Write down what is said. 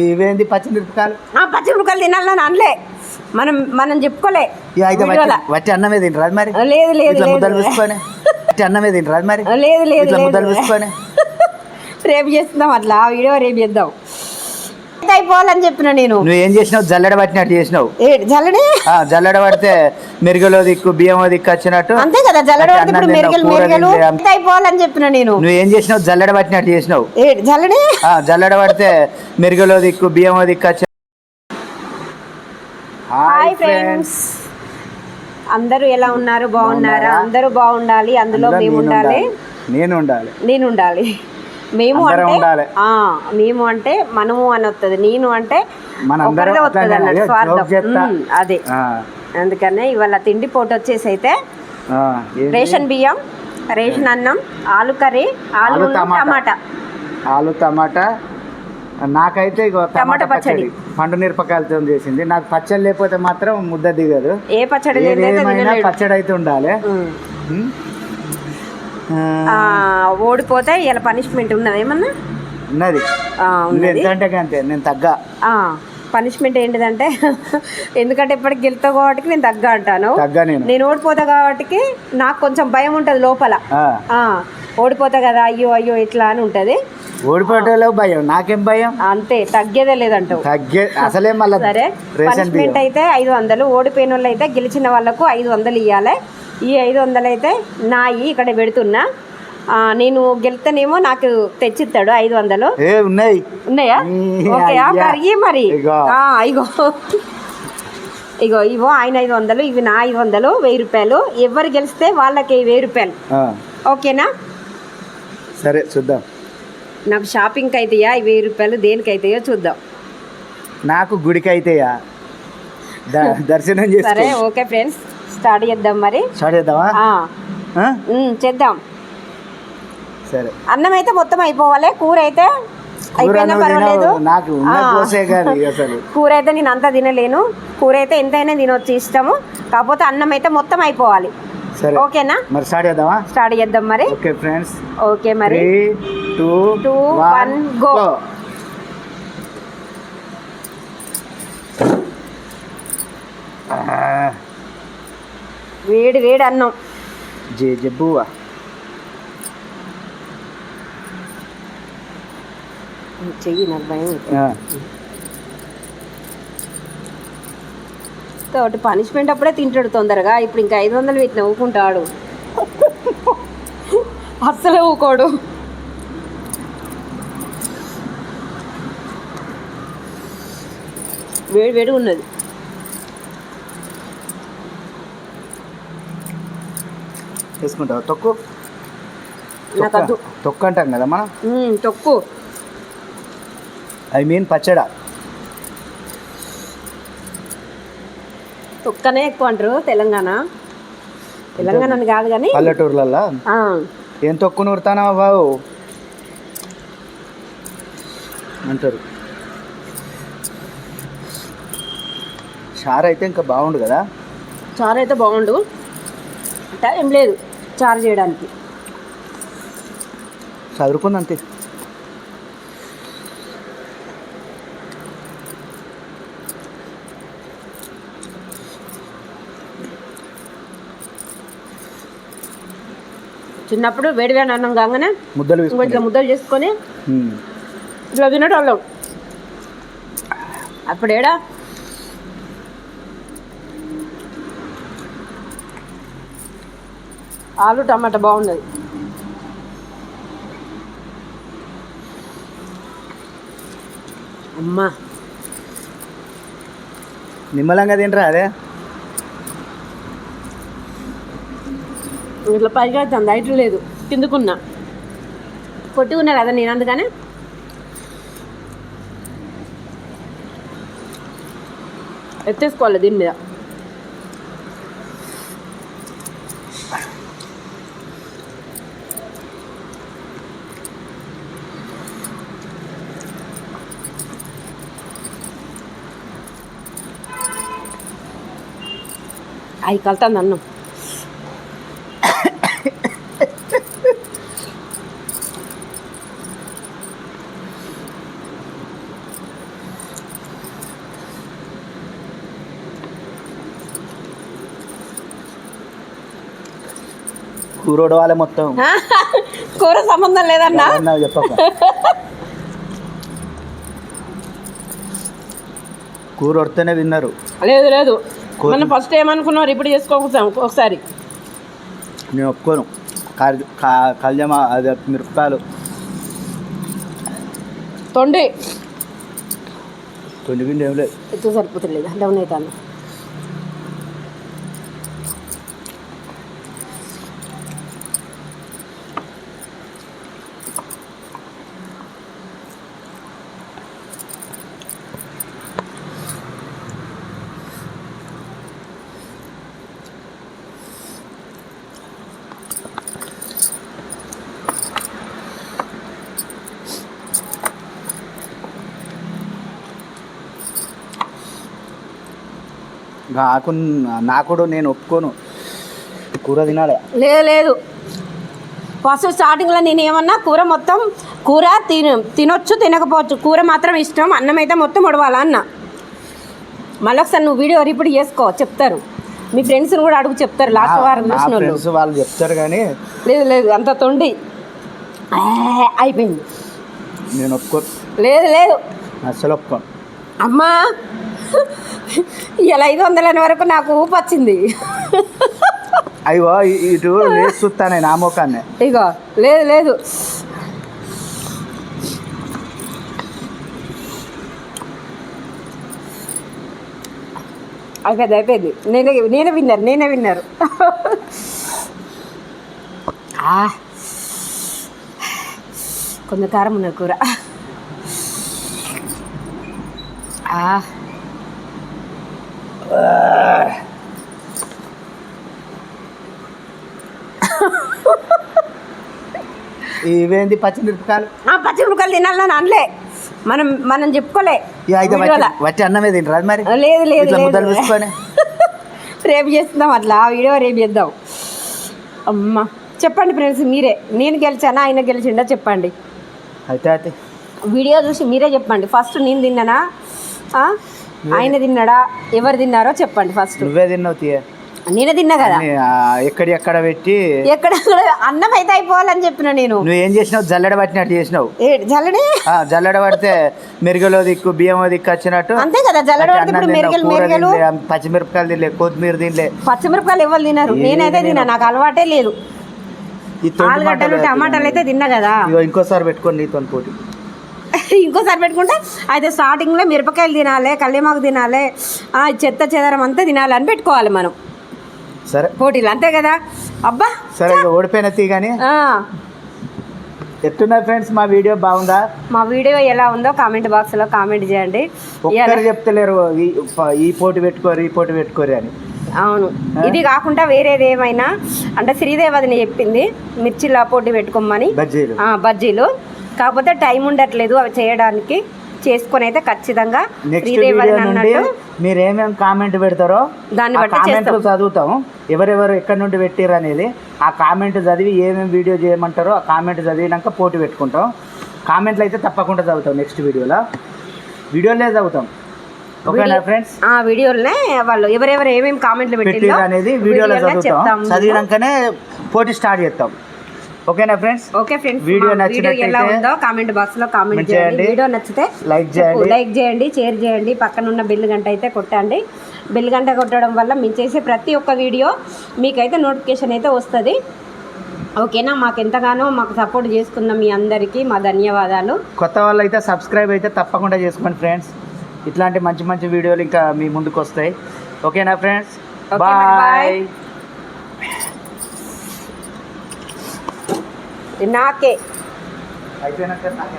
ఇవేంది? పచ్చిమిరపకాయలు? ఆ పచ్చిమిరపకాయలు తినాలని అనలే. మనం మనం చెప్పుకోలే. అయితే వీడియోలో. వట్టి- వట్టి అన్నమే తినరాదు మరి? లేదు లేదు ముద్దలు వేసుకొని వట్టి అన్నమే తినరాదు మరి? లేదు లేదు ముద్దలు లేదు. వేసుకొని రేపు చేస్తున్నాం అట్లా వీడియో రేపు చేద్దాం. అయిపోవాలని చెప్పిన నేను. నువ్వు ఏం చేసినావు? జల్లెడ పట్టినట్టు చేసినావు. జల్లడి? ఆ, జల్లెడ పడితే మెరుగులో దిక్కు బియ్యం దిక్కు వచ్చినట్టు అంతే కదా జల్లడి పడితే ఇప్పుడు మెరుగలు మెరుగలు అయిపోవాలని చెప్పిన నేను. నువ్వు ఏం చేసినావు? జల్లెడ పట్టినట్టు చేసినావు. జల్లడి? జల్లెడ పడితే మెరుగులో దిక్కు బియ్యం దిక్కు వచ్చి హాయ్ ఫ్రెండ్స్ అందరూ ఎలా ఉన్నారు? బాగున్నారా? అందరూ బాగుండాలి. అందులో మేము ఉండాలి. నేను ఉండాలి. నేను ఉండాలి. మేము అంటే మేము అంటే మనము అని వస్తుంది నేను అంటే ఒకరిదే వస్తుంది అన్నట్టు అదే. స్వార్థం అందుకనే ఇవాళ తిండి పోటీ వచ్చేసి అయితే? రేషన్ బియ్యం రేషన్ అన్నం ఆలు కర్రీ ఆలు టమాటా. ఆలు టమాటా. నాకైతే టమాటా పచ్చడి. పండు మిరపకాయలతో చేసింది. నాకు పచ్చడి లేకపోతే మాత్రం ముద్ద దిగదు. ఏ పచ్చడి. పచ్చడి అయితే ఉండాలి. ఓడిపోతే ఇలా పనిష్మెంట్ ఉన్నది ఏమన్నా? ఉన్నది. అంతే నేను తగ్గ. పనిష్మెంట్ ఏంటిదంటే ఎందుకంటే ఇప్పటికి గెలుతావు కాబట్టి నేను తగ్గ అంటాను. నేను. ఓడిపోతా కాబట్టి నాకు కొంచెం భయం ఉంటుంది లోపల. ఓడిపోతా కదా అయ్యో అయ్యో ఇట్లా అని ఉంటుంది. ఓడిపోయేలో భయం. నాకేం భయం? అంతే తగ్గేదే లేదంటావు. తగ్గే అసలే మళ్ళీ సరే పనిష్మెంట్ అయితే ఐదు వందలు ఓడిపోయిన వాళ్ళు అయితే గెలిచిన వాళ్ళకు ఐదు వందలు ఇవ్వాలి ఈ ఐదు వందలు అయితే నాయి ఇక్కడ పెడుతున్నా. నేను గెలితేనేమో నాకు తెచ్చిస్తాడు ఐదు వందలు. ఉన్నాయి? ఉన్నాయా? ఓకే. మరి ఇగో. ఇగో. ఇవో ఆయన ఐదు వందలు ఇవి నా ఐదు వందలు వెయ్యి రూపాయలు. ఎవరు గెలిస్తే వాళ్ళకి వెయ్యి రూపాయలు. ఓకేనా? సరే చూద్దాం. నాకు షాపింగ్కి అయితాయా ఈ వెయ్యి రూపాయలు దేనికి అవుతాయో చూద్దాం. నాకు గుడికి అయితేయా ద- దర్శనం సరే ఓకే ఫ్రెండ్స్. స్టార్ట్ చేద్దాం మరి. స్టార్ట్ చేద్దామా? చేద్దాం. సరే. అన్నం అయితే మొత్తం అయిపోవాలి కూర అయితే అయిపోయినా పర్వాలేదు. కూర అయితే నేను అంతా తినలేను. కూర అయితే ఎంతైనా తినొచ్చు ఇష్టము. కాకపోతే అన్నం అయితే మొత్తం అయిపోవాలి. సరే. ఓకేనా? మరి స్టార్ట్ చేద్దామా? స్టార్ట్ చేద్దాం మరి. Okay friends. ఓకే మరి. Two Two, one. గో. వేడి వేడి అన్నం. జే జబ్బువా చెయ్యి నాకు భయం ఒకటి పనిష్మెంట్ అప్పుడే తింటాడు తొందరగా. ఇప్పుడు ఇంకా ఐదు వందలు పెట్టిన ఊకుంటాడు అస్సలే ఊకోడు. వేడి వేడి ఉన్నది. వేసుకుంటావా తొక్కు. నాకు తొక్క- అంటాం కదా మనం? తొక్కు. ఐ మీన్ పచ్చడా. తొక్కనే ఎక్కువ అంటారు తెలంగాణ. తెలంగాణ అని కాదు కానీ పల్లెటూర్లల్లో? ఏం తొక్కు నూరుతానా బాబు? అంటారు. షార్ అయితే ఇంకా బాగుండు కదా? చారు అయితే బాగుండు టైం లేదు. చారు చేయడానికి. చదువుకుంది అంతే చిన్నప్పుడు వేడి వేడి అన్నం కాగానే ముద్దలు ఇట్లా ముద్దలు చేసుకొని ఇట్లా తినేటోళ్ళం. అప్పుడు ఏడా? ఆలు టమాటా బాగున్నది. అమ్మా. నిమ్మలంగా తినరా అదే? ఇట్లా పైగా అవుతుంది హైట్ లేదు కిందుకున్నా. పొట్టుకున్నా కదా నేను అందుకని. ఎత్తేసుకోవాలి దీని మీద. అవి కలుతుంది అన్నం కూరోడు మొత్తం కూర సంబంధం లేదన్నా? చెప్పక. కూర వడితేనే విన్నారు. లేదు లేదు. మనం ఫస్ట్ ఏమనుకున్నాం రిపీట్ చేసుకోకపోతాం ఒకసారి. నేను ఒప్పుకోను. కళ్యమా అది మిరపకాయలు. తొండి. తొండి గిండి ఏం లేదు. ఎక్కువ సరిపోతలేదు? డౌన్ అవుతాను నాకు నాకు నేను ఒప్పుకోను. కూర తినాలి. లేదు లేదు. ఫస్ట్ స్టార్టింగ్లో నేను ఏమన్నా కూర మొత్తం కూర తిన తినొచ్చు తినకపోవచ్చు. కూర మాత్రం ఇష్టం అన్నం అయితే మొత్తం ఉడవాలా అన్న. మళ్ళీ ఒకసారి నువ్వు వీడియో రిపీట్ చేసుకో చెప్తారు. మీ ఫ్రెండ్స్ని కూడా అడుగు చెప్తారు. లాస్ట్ వారం చూసిన ఫ్రెండ్స్ వాళ్ళు చెప్తారు కానీ లేదు లేదు. అంత తొండి. అయిపోయింది. నేను ఒప్పుకోను. లేదు లేదు. అస్సలు ఒప్పుకోను. అమ్మా ఇలా ఐదు వందల వరకు నాకు ఊపు వచ్చింది. అయ్యో ఇటు లేచి చూస్తాను నా ముఖాన్ని. ఇగో లేదు లేదు. అయిపోయింది అయిపోయింది. నేనే నేనే విన్నారు నేనే విన్నారు. కొంచెం కారం ఉన్నది కూర. ఆ. ఇవేంది పచ్చిమిరపకాయలు? ఆ పచ్చిమిరపకాయలు తినాలని అనలే. మనం మనం చెప్పుకోలే. అయితే. వట్టి వట్టి అన్నమే తినరాదు మరి? లేదు లేదు ముద్దలు రేపు చేస్తున్నాం అట్లా. ఆ వీడియో రేపు చేద్దాం. అమ్మ. చెప్పండి ఫ్రెండ్స్ మీరే. నేను గెలిచానా? ఆయన గెలిచిండా? చెప్పండి. అయితే అయితే. వీడియో చూసి మీరే చెప్పండి. ఫస్ట్ నేను తిన్నానా? ఆయన తిన్నాడా? ఎవరు తిన్నారో చెప్పండి ఫస్ట్ నువ్వే తిన్నావు తీయ. నేనే తిన్నా కదా? ఎక్కడి ఎక్కడ పెట్టి ఎక్కడ అన్నం అయితే అయిపోవాలని చెప్పిన నేను. నువ్వు ఏం చేసినావు? జల్లెడ పట్టినట్టు చేసినావు. జల్లడే? జల్లెడ పడితే మెరుగలో దిక్కు బియ్యం దిక్కు వచ్చినట్టు అంతే కదా జల్లెడ పచ్చిమిరపకాయలు తినలే కొత్తిమీర తినలే. పచ్చిమిరపకాయలు ఎవరు తినరు నేనైతే తిన్నా. నాకు అలవాటే లేదు. ఆలుగడ్డలు మాటలు టమాటాలు అయితే తిన్నా కదా. ఇంకోసారి పెట్టుకొని నీతో పోటీ. ఇంకోసారి పెట్టుకుంటే అయితే స్టార్టింగ్లో మిరపకాయలు తినాలి కల్లిమాకు తినాలి చెత్త చెదరం అంతా తినాలి అని పెట్టుకోవాలి మనం. సరే. పోటీలు అంతే కదా? అబ్బా సరే ఓడిపోయిన కానీ ఎట్టున్నా ఫ్రెండ్స్ మా వీడియో? బాగుందా? మా వీడియో ఎలా ఉందో కామెంట్ బాక్స్లో కామెంట్ చేయండి. ఒక్కరు చెప్తలేరు ఈ పోటీ పెట్టుకోరు ఈ పోటీ పెట్టుకోరు అని. అవును. ఇది కాకుండా వేరేది ఏమైనా? అంటే శ్రీదేవదిని చెప్పింది మిర్చిలా పోటీ పెట్టుకోమని. బజ్జీలు. బజ్జీలు. కాకపోతే టైం ఉండట్లేదు అవి చేయడానికి. చేసుకొని అయితే ఖచ్చితంగా నెక్స్ట్ శ్రీదేవదిని వీడియో నుండి అన్నట్టు మీరు ఏమేమి కామెంట్ పెడతారో దాన్ని బట్టి కామెంట్లు చదువుతాం ఎవరెవరు ఎక్కడి నుండి పెట్టారు అనేది ఆ కామెంట్ చదివి ఏమేమి వీడియో చేయమంటారో ఆ కామెంట్ చదివినాక పోటీ పెట్టుకుంటాం. కామెంట్లు అయితే తప్పకుండా చదువుతాం నెక్స్ట్ వీడియోలో వీడియోలే చదువుతాం. ఓకేనా ఫ్రెండ్స్ ఆ వీడియోలనే వాళ్ళు ఎవరెవరు ఏమేమి కామెంట్లు పెట్టారు అనేది వీడియోలో చదువుతాం. చదివినాకనే పోటీ స్టార్ట్ చేస్తాం. ఓకేనా friends? Okay friends video video నచ్చినట్టయితే ఎలా ఉందో కామెంట్ బాక్స్లో కామెంట్ చేయండి. వీడియో నచ్చితే లైక్ చేయండి. లైక్ చేయండి షేర్ చేయండి. పక్కన ఉన్న బెల్ గంట అయితే కొట్టండి. బెల్ గంట కొట్టడం వల్ల మేము చేసే ప్రతి ఒక్క వీడియో మీకైతే నోటిఫికేషన్ అయితే వస్తుంది. ఓకేనా? మాకు ఎంతగానో మాకు సపోర్ట్ చేసుకున్న మీ అందరికీ మా ధన్యవాదాలు. కొత్త వాళ్ళు అయితే సబ్స్క్రైబ్ అయితే తప్పకుండా చేసుకోండి ఫ్రెండ్స్. ఇట్లాంటి మంచి మంచి వీడియోలు ఇంకా మీ ముందుకు వస్తాయి. ఓకేనా ఫ్రెండ్స్? బాయ్ నాకే. అయిపోయినాక నాకే